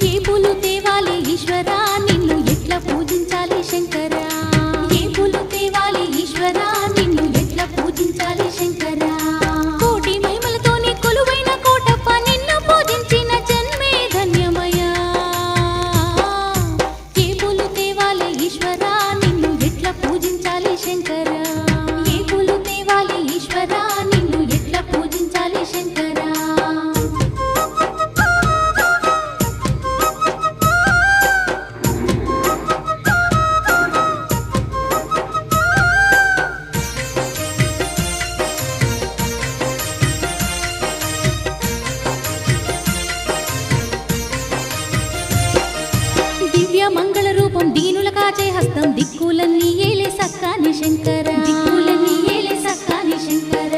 ఏ పూలు తేవాలి ఈశ్వరా? నిన్ను ఎట్లా పూజించాలి శంకరా? ఏ పూలు తేవాలి ఈశ్వరా? నిన్ను ఎట్లా పూజించాలి శంకరా? కోటి మహిమలతోని కొలువైన కోటప్ప నిన్ను పూజించిన జన్మే ధన్యమయా ఏ పూలు తేవాలి ఈశ్వరా? నిన్ను ఎట్లా పూజించాలి శంకరా? దివ్య మంగళ రూపం దీనుల కాచే హస్తం దిక్కులన్నీ ఏలే సక్కాని శంకర. దిక్కులన్నీ ఏలే సక్కాని శంకర.